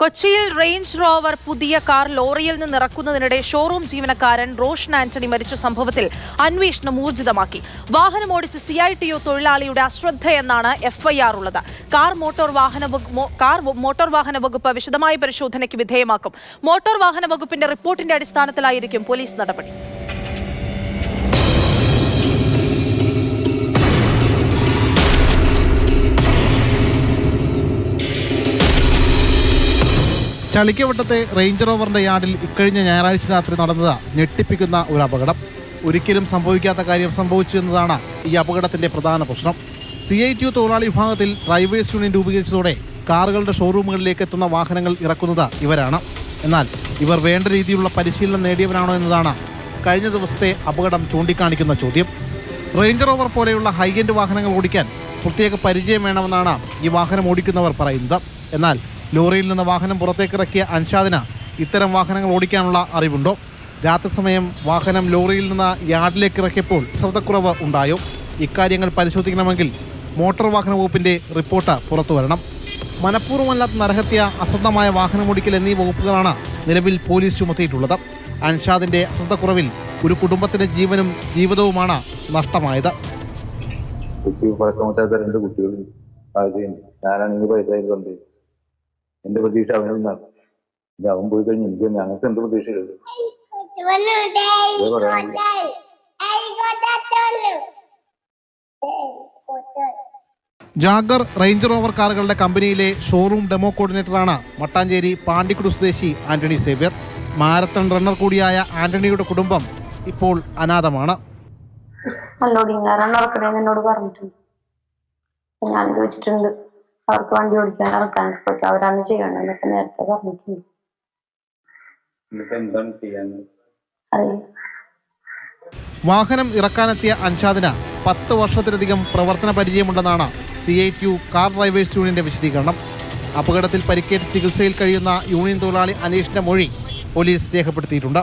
കൊച്ചിയിൽ range rover പുതിയ car ലോറിയിൽ നിന്ന് ഇറക്കുന്നതിനിടെ ഷോറൂം ജീവനക്കാരൻ റോഷൻ ആന്റണി മരിച്ച സംഭവത്തിൽ അന്വേഷണം ഊർജിതമാക്കി. വാഹനം ഓടിച്ച സി ഐ ടി ഒ തൊഴിലാളിയുടെ അശ്രദ്ധയെന്നാണ് എഫ്ഐആർ ഉള്ളത്. കാർ മോട്ടോർ വാഹന കാർ മോട്ടോർ വാഹന വകുപ്പ് വിശദമായ പരിശോധനയ്ക്ക് വിധേയമാക്കും. മോട്ടോർ വാഹന വകുപ്പിന്റെ റിപ്പോർട്ടിന്റെ അടിസ്ഥാനത്തിലായിരിക്കും പോലീസ് നടപടി. ചളിക്കവട്ടത്തെ റേഞ്ച് റോവറിന്റെ യാർഡിൽ ഇക്കഴിഞ്ഞ ഞായറാഴ്ച രാത്രി നടന്നത് ഞെട്ടിപ്പിക്കുന്ന ഒരു അപകടം. ഒരിക്കലും സംഭവിക്കാത്ത കാര്യം സംഭവിച്ചു എന്നതാണ് ഈ അപകടത്തിന്റെ പ്രധാന പ്രശ്നം. സി ഐ ടി തൊഴിലാളി വിഭാഗത്തിൽ ഡ്രൈവേഴ്സ് യൂണിയൻ രൂപീകരിച്ചതോടെ കാറുകളുടെ ഷോറൂമുകളിലേക്ക് എത്തുന്ന വാഹനങ്ങൾ ഇറക്കുന്നത് ഇവരാണ്. എന്നാൽ ഇവർ വേണ്ട രീതിയിലുള്ള പരിശീലനം നേടിയവരാണോ എന്നതാണ് കഴിഞ്ഞ ദിവസത്തെ അപകടം ചൂണ്ടിക്കാണിക്കുന്ന ചോദ്യം. റേഞ്ച് റോവർ പോലെയുള്ള ഹൈ എൻഡ് വാഹനങ്ങൾ ഓടിക്കാൻ പ്രത്യേക പരിചയം വേണമെന്നാണ് ഈ വാഹനം ഓടിക്കുന്നവർ പറയുന്നത്. എന്നാൽ ലോറിയിൽ നിന്ന് വാഹനം പുറത്തേക്ക് പുറത്തേക്കിറക്കിയ അൻഷാദിന് ഇത്തരം വാഹനങ്ങൾ ഓടിക്കാനുള്ള അറിവുണ്ടോ? രാത്രി സമയം വാഹനം ലോറിയിൽ നിന്ന് യാർഡിലേക്ക് ഇറക്കിയപ്പോൾ ശ്രദ്ധക്കുറവ് ഉണ്ടായോ? ഇക്കാര്യങ്ങൾ പരിശോധിക്കണമെങ്കിൽ മോട്ടോർ വാഹന വകുപ്പിന്റെ റിപ്പോർട്ട് പുറത്തു വരണം. മനഃപൂർവമല്ലാത്ത നരഹത്യ അശ്രദ്ധമായ വാഹനമോടിക്കൽ എന്നീ വകുപ്പുകളാണ് നിലവിൽ പോലീസ് ചുമത്തിയിട്ടുള്ളത്. അൻഷാദിന്റെ അശ്രദ്ധക്കുറവിൽ ഒരു കുടുംബത്തിന്റെ ജീവനും ജീവിതവുമാണ് നഷ്ടമായത്. കുട്ടി പഴക്കമില്ലാത്ത രണ്ട് കുട്ടികളും ഞാനാണെങ്കിൽ പൈസ എന്റെ പ്രതീക്ഷ അവനിൽ നിന്നാണ്. ഇനി അവൻ പോയി കഴിഞ്ഞ് എനിക്ക് ഞങ്ങൾക്ക് എന്ത് പ്രതീക്ഷയുള്ളൂ. ജാഗർ റേഞ്ച് റോവർ കാറുകളുടെ കമ്പനിയിലെ ഷോറൂം ഡെമോ കോർഡിനേറ്ററാണ് മട്ടാഞ്ചേരി പാണ്ടിക്കുടു സ്വദേശി ആന്റണി സേവ്യർ. മാരത്തൺ റണ്ണർ കൂടിയായ ആന്റണിയുടെ കുടുംബം ഇപ്പോൾ അനാഥമാണ്. അല്ലോടിങ്ങാരാണ് ഞാൻ എന്നോട് പറഞ്ഞിട്ടുണ്ട്. ഞാൻ ചോദിച്ചിട്ടുണ്ട്. അവർക്ക് വണ്ടി ഓടിക്കാൻ ഇറക്കാൻ പറ്റും അവരാണ് ചെയ്യണമെന്നൊക്കെ നേരത്തെ പറഞ്ഞിട്ടുണ്ട്. വാഹനം ഇറക്കാനെത്തിയ അൻഷാദിന് പത്ത് വർഷത്തിലധികം പ്രവർത്തന പരിചയമുണ്ടെന്നാണ് C I T U car drivers യൂണിയന്റെ വിശദീകരണം. അപകടത്തിൽ പരിക്കേറ്റ് ചികിത്സയിൽ കഴിയുന്ന യൂണിയൻ തൊഴിലാളി അനീഷിന്റെ മൊഴി പോലീസ് രേഖപ്പെടുത്തിയിട്ടുണ്ട്.